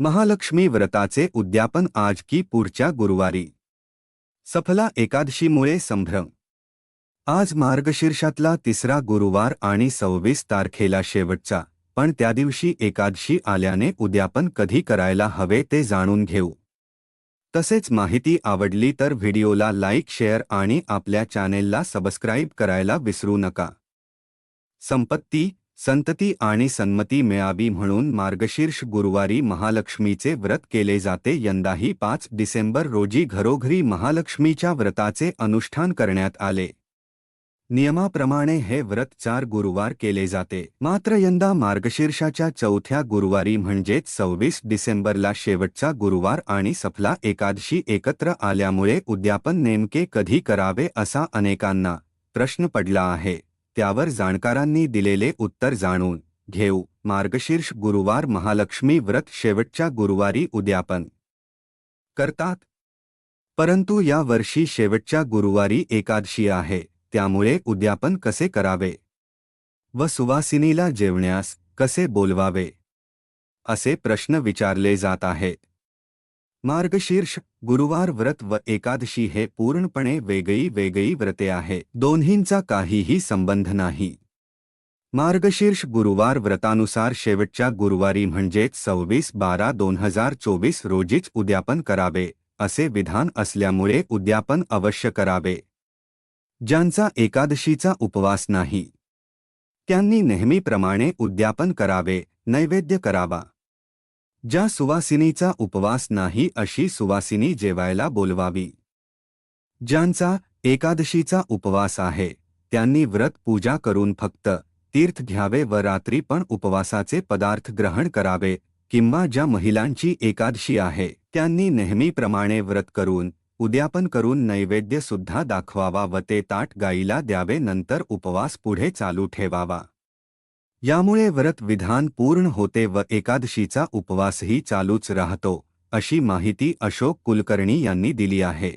महालक्ष्मी व्रताचे उद्यापन आज की पुढच्या गुरुवारी. सफला एकादशीमुळे संभ्रम. आज मार्गशीर्षातला तिसरा गुरुवार आणि सव्वीस तारखेला शेवटचा पण त्या दिवशी एकादशी आल्याने उद्यापन कधी करायला हवे ते जाणून घेऊ. तसेच माहिती आवडली तर व्हिडिओला लाईक शेअर आणि आपल्या चॅनेलला सबस्क्राईब करायला विसरू नका. संपत्ती संतती आणि सन्मती मिळावी म्हणून मार्गशीर्ष गुरुवारी महालक्ष्मीचे व्रत केले जाते. यंदाही पाच डिसेंबर रोजी घरोघरी महालक्ष्मीच्या व्रताचे अनुष्ठान करण्यात आले. नियमाप्रमाणे हे व्रत चार गुरुवार केले जाते. मात्र यंदा मार्गशीर्षाच्या चौथ्या गुरुवारी म्हणजेच सव्वीस डिसेंबरला शेवटचा गुरुवार आणि सफला एकादशी एकत्र आल्यामुळे उद्यापन नेमके कधी करावे असा अनेकांना प्रश्न पडला आहे. त्यावर जाणकारांनी दिलेले उत्तर जाणून घेऊ. मार्गशीर्ष गुरुवार महालक्ष्मी व्रत शेवटच्या गुरुवारी उद्यापन. करतात. परंतु या वर्षी शेवटच्या गुरुवारी एकादशी आहे त्यामुळे उद्यापन कसे करावे? व सुवासिनीला जेवण्यास कसे बोलवावे? असे प्रश्न विचारले जात आहेत मार्गशीर्ष गुरुवार व्रत व एकादशी हे पूर्णपणे वेगळी वेगळी व्रते आहे. दोन्हींचा काहीही संबंध नाही. मार्गशीर्ष गुरुवार व्रतानुसार शेवटच्या गुरुवारी म्हणजेच सव्वीस बारा दोन हजार चोवीस रोजीच उद्यापन करावे असे विधान असल्यामुळे उद्यापन अवश्य करावे. ज्यांचा एकादशीचा उपवास नाही त्यांनी नेहमीप्रमाणे उद्यापन करावे नैवेद्य करावा. ज्या सुवासिनीचा उपवास नाही अशी सुवासिनी जेवायला बोलवावी. ज्यांचा एकादशीचा उपवास आहे त्यांनी व्रत पूजा करून फक्त तीर्थ घ्यावे व रात्री पण उपवासाचे पदार्थ ग्रहण करावे किंवा ज्या महिलांची एकादशी आहे त्यांनी नेहमीप्रमाणे व्रत करून उद्यापन करून नैवेद्य सुद्धा दाखवावा व ते ताट गाईला द्यावे नंतर उपवास पुढे चालू ठेवावा. यामुळे व्रत विधान पूर्ण होते व एकादशीचा उपवासही चालूच राहतो अशी माहिती अशोक कुलकर्णी यांनी दिली आहे.